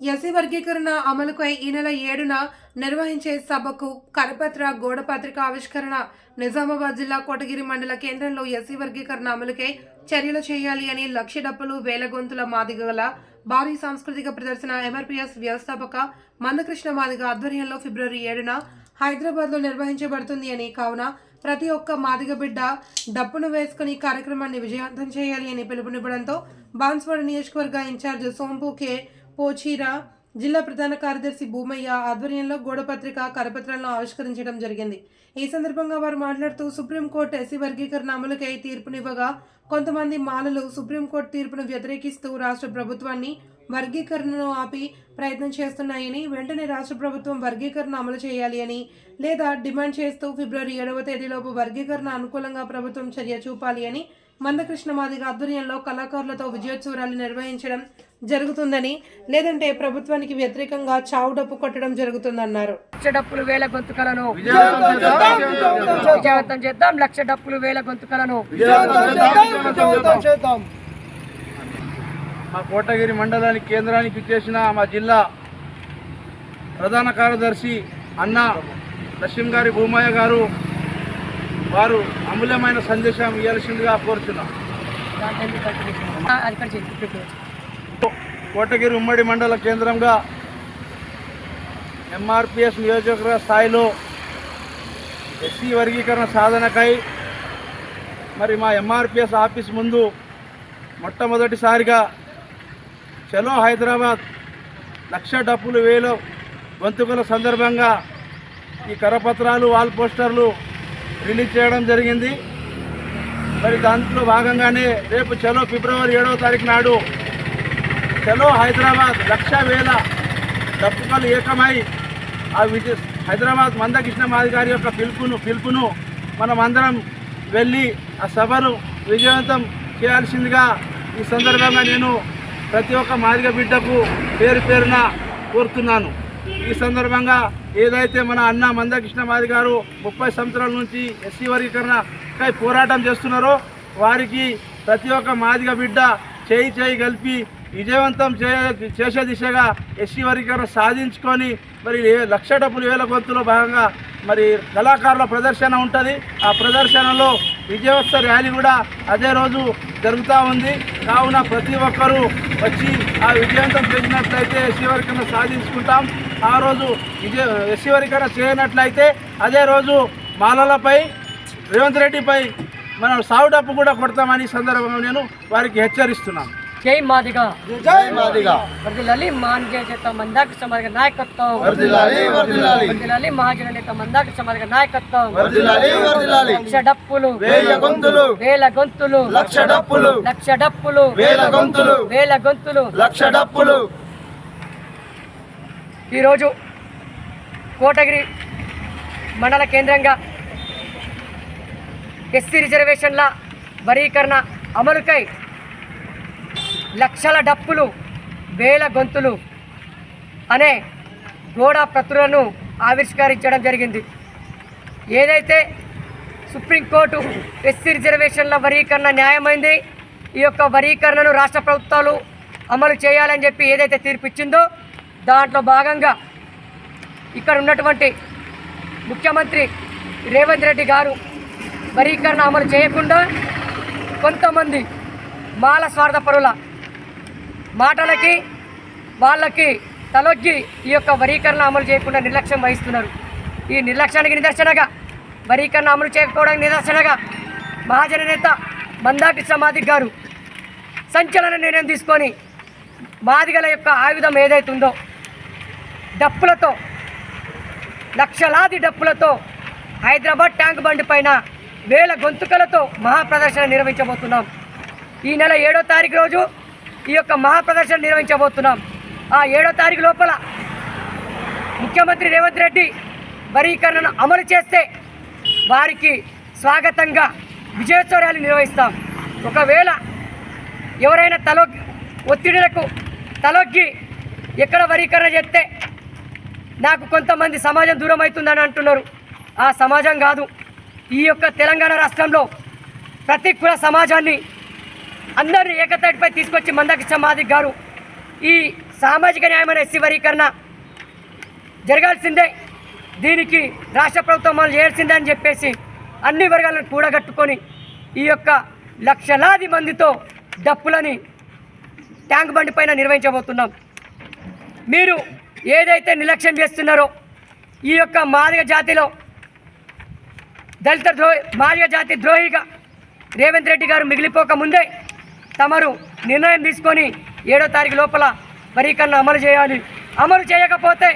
SC వర్గీకరణ అమలుపై ఈ నెల ఏడున నిర్వహించే సభకు కరపత్ర గోడపత్రిక ఆవిష్కరణ నిజామాబాద్ జిల్లా కోటగిరి మండల కేంద్రంలో ఎస్సీ వర్గీకరణ అమలుకై చర్యలు చేయాలి అని లక్ష డప్పులు వేల గొంతుల మాదిగల భారీ సాంస్కృతిక ప్రదర్శన ఎంఆర్పిఎస్ వ్యవస్థాపక మందకృష్ణ మాదిగ ఆధ్వర్యంలో ఫిబ్రవరి ఏడున హైదరాబాద్లో నిర్వహించబడుతుంది అని కావున ప్రతి ఒక్క మాదిగ బిడ్డ డప్పును వేసుకుని కార్యక్రమాన్ని విజయవంతం చేయాలి అని పిలుపునివ్వడంతో బాన్స్వాడ నియోజకవర్గ ఇన్ఛార్జ్ సోంపు కె. పోచీరా జిల్లా ప్రధాన కార్యదర్శి భూమయ్య ఆధ్వర్యంలో గోడపత్రిక కరపత్రాలను ఆవిష్కరించడం జరిగింది. ఈ సందర్భంగా వారు మాట్లాడుతూ సుప్రీంకోర్టు ఎస్సీ వర్గీకరణ అమలుకై తీర్పునివ్వగా కొంతమంది మాలలు సుప్రీంకోర్టు తీర్పును వ్యతిరేకిస్తూ రాష్ట్ర ప్రభుత్వాన్ని వర్గీకరణను ఆపి ప్రయత్నం చేస్తున్నాయని వెంటనే రాష్ట్ర ప్రభుత్వం వర్గీకరణ అమలు చేయాలి అని లేదా డిమాండ్ చేస్తూ ఫిబ్రవరి ఏడవ తేదీలోపు వర్గీకరణ అనుకూలంగా ప్రభుత్వం చర్య చూపాలి అని మందకృష్ణ మాదిగ ఆధ్వర్యంలో కళాకారులతో విజయోత్సవాలు నిర్వహించడం జరుగుతుందని లేదంటే ప్రభుత్వానికి వ్యతిరేకంగా చావు డప్పు కొట్టడం జరుగుతుందన్నారు. లక్ష డప్పులు వేల గొంతుకలను విజయవంతం చేద్దాం. లక్ష డప్పులు వేల గొంతుకలను. మా కోటగిరి మండలానికి కేంద్రానికి ఇచ్చేసిన మా జిల్లా ప్రధాన కార్యదర్శి అన్న లక్ష్మీ గారి భూమయ్య గారు వారు అమూల్యమైన సందేశం ఇవ్వాల్సిందిగా కోరుతున్నాం కోటగిరి ఉమ్మడి మండల కేంద్రంగా ఎంఆర్పిఎస్ నియోజకవర్గ స్థాయిలో ఎస్సీ వర్గీకరణ సాధనకై మరి మా ఎంఆర్పిఎస్ ఆఫీస్ ముందు మొట్టమొదటిసారిగా చలో హైదరాబాద్ లక్ష డప్పులు వేలు గొంతుకుల సందర్భంగా ఈ కరపత్రాలు వాల్ పోస్టర్లు రిలీజ్ చేయడం జరిగింది. మరి దాంట్లో భాగంగానే రేపు చలో ఫిబ్రవరి ఏడవ తారీఖు నాడు చలో హైదరాబాద్ లక్ష వేల డప్పుకలు ఏకమై ఆ విజయ హైదరాబాద్ మందకృష్ణ మాది యొక్క పిలుపును పిలుపును మనం అందరం వెళ్ళి ఆ సభను విజయవంతం చేయాల్సిందిగా ఈ సందర్భంగా నేను ప్రతి ఒక్క మాదిగ బిడ్డకు పేరు పేరున కోరుతున్నాను. ఈ సందర్భంగా ఏదైతే మన అన్న మందకృష్ణ మాది గారు ముప్పై సంవత్సరాల నుంచి ఎస్సీ వర్గీకరణకై పోరాటం చేస్తున్నారో వారికి ప్రతి ఒక్క మాదిగ బిడ్డ చేయి చేయి కలిపి విజయవంతం చే చేసే దిశగా ఎస్సీ వర్గీకరణ సాధించుకొని మరి ఏ- లక్ష డబ్బులు వేల గొంతులో భాగంగా మరి కళాకారుల ప్రదర్శన ఉంటుంది. ఆ ప్రదర్శనలో విజయోత్సవ ర్యాలీ కూడా అదే రోజు జరుగుతూ ఉంది. కావున ప్రతి ఒక్కరూ వచ్చి ఆ విజయవంతం చేసినట్లయితే ఎస్సీ వర్గీకరణ సాధించుకుంటాం. ఆ రోజు విజయ ఎస్సీ వర్గీకరణ చేయనట్లయితే అదే రోజు మాలలపై రేవంత్ రెడ్డిపై మనం సాగు డప్పు కూడా కొడతామని సందర్భంగా నేను వారికి హెచ్చరిస్తున్నాను. జై మాదిగా. జై మాదిగా. వర్దిలాలి మాన్గే చేత మందాకృష్ణ మాదిగ నాయకత్వం. వర్ధిల్లాలి వర్ధిల్లాలి వర్దిలాలి మహాజన నేత మందాకృష్ణ మాదిగ నాయకత్వం. వర్ధిల్లాలి వర్ధిల్లాలి లక్ష డప్పులు. వేల గొంతులు. వేల గొంతులు. లక్ష డప్పులు. లక్ష డప్పులు. వేల గొంతులు. వేల గొంతులు. లక్ష డప్పులు. ఈరోజు కోటగిరి మండల కేంద్రంగా ఎస్సీ రిజర్వేషన్ల వరీకరణ అమలుకై లక్షల డప్పులు వేల గొంతులు అనే గోడ ప్రతులను ఆవిష్కరించడం జరిగింది. ఏదైతే సుప్రీంకోర్టు ఎస్సీ రిజర్వేషన్ల వరీకరణ న్యాయమైంది ఈ యొక్క వరీకరణను రాష్ట్ర ప్రభుత్వాలు అమలు చేయాలని చెప్పి ఏదైతే తీర్పు ఇచ్చిందో దాంట్లో భాగంగా ఇక్కడ ఉన్నటువంటి ముఖ్యమంత్రి రేవంత్ రెడ్డి గారు వరీకరణ అమలు చేయకుండా కొంతమంది మాల స్వార్థపరుల మాటలకి వాళ్ళకి తలొగ్గి ఈ యొక్క వరీకరణ అమలు చేయకుండా నిర్లక్ష్యం వహిస్తున్నారు. ఈ నిర్లక్ష్యానికి నిదర్శనగా వరీకరణ అమలు చేయకపోవడానికి నిదర్శనగా మహాజన నేత మందాకృష్ణ మాదిక్ గారు సంచలన నిర్ణయం తీసుకొని మాదిగల యొక్క ఆయుధం ఏదైతుందో డప్పులతో లక్షలాది డప్పులతో హైదరాబాద్ ట్యాంక్ బండి పైన వేల గొంతుకలతో మహాప్రదర్శన నిర్వహించబోతున్నాం. ఈ నెల ఏడో తారీఖు రోజు ఈ యొక్క మహాప్రదర్శన నిర్వహించబోతున్నాం. ఆ ఏడో తారీఖు లోపల ముఖ్యమంత్రి రేవంత్ రెడ్డి వరీకరణను అమలు చేస్తే వారికి స్వాగతంగా విజయోత్సవ ర్యాలీ నిర్వహిస్తాం. ఒకవేళ ఎవరైనా తలో ఒత్తిడులకు తలొగ్గి ఎక్కడ వరీకరణ చేస్తే నాకు కొంతమంది సమాజం దూరం అవుతుందని అంటున్నారు. ఆ సమాజం కాదు ఈ యొక్క తెలంగాణ రాష్ట్రంలో ప్రతి కుల సమాజాన్ని అందరిని ఏకతాటిపై తీసుకొచ్చి మందకి సమాధి గారు ఈ సామాజిక న్యాయమైన ఎస్సీ వర్గీకరణ జరగాల్సిందే. దీనికి రాష్ట్ర ప్రభుత్వం మనం చేయాల్సిందే అని చెప్పేసి అన్ని వర్గాలను కూడగట్టుకొని ఈ యొక్క లక్షలాది మందితో డప్పులని ట్యాంక్ బండి పైన నిర్వహించబోతున్నాం. మీరు ఏదైతే నిర్లక్ష్యం చేస్తున్నారో ఈ యొక్క మాదిగ జాతిలో దళిత ద్రోహి మాదిగ జాతి ద్రోహిగా రేవంత్ రెడ్డి గారు మిగిలిపోక ముందే తమరు నిర్ణయం తీసుకొని ఏడో తారీఖు లోపల వరీకరణ అమలు చేయాలి. అమలు చేయకపోతే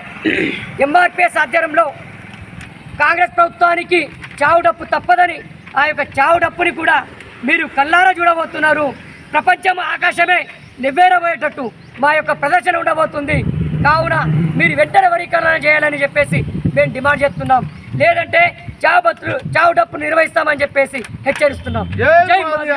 ఎంఆర్పిఎస్ ఆధ్వర్యంలో కాంగ్రెస్ ప్రభుత్వానికి చావు డప్పు తప్పదని ఆ యొక్క చావు డప్పుని కూడా మీరు కల్లారా చూడబోతున్నారు. ప్రపంచం ఆకాశమే నివ్వేరబోయేటట్టు మా యొక్క ప్రదర్శన ఉండబోతుంది. కావున మీరు వెంటనే వరీకరణ చేయాలని చెప్పేసి మేము డిమాండ్ చేస్తున్నాం. లేదంటే చావు బతులు చావు డప్పు నిర్వహిస్తామని చెప్పేసి హెచ్చరిస్తున్నాం. జై మాదిగ.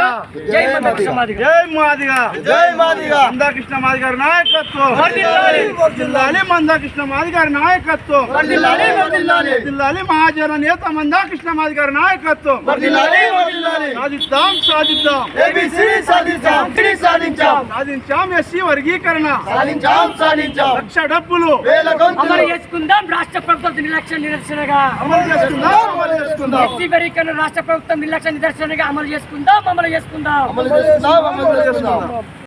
జై మందకృష్ణ మాదిగ. జై మాదిగా. జై మాదిగా. మందాకృష్ణ మాదిగారి నాయకత్వం. వర్ధిల్లాలి. వర్ధిల్లాలి మందాకృష్ణ మాదిగారి నాయకత్వం. వర్ధిల్లాలి, వర్ధిల్లాలి. వర్ధిల్లాలి మహాజన నేత మందాకృష్ణ మాదిగారి నాయకత్వం. వర్ధిల్లాలి, వర్ధిల్లాలి. సాధిద్దాం సాధిద్దాం. ఏబిసిడి సాధించాం సిడి సాధించాం. సాధించాం ఎస్సీ వర్గీకరణ. సాధించాం సాధించాం. లక్ష డబ్బులు. వేల గొంతులు. అమలు చేసుకుందాం రాష్ట్ర ప్రభుత్వం నిర్లక్ష్యం నిరసనగా. అమలు చేసుకుందాం. ఎస్సీ రాష్ట్ర ప్రభుత్వం నిర్లక్ష్య నిదర్శనగా అమలు చేసుకుందాం అమలు చేసుకుందాం.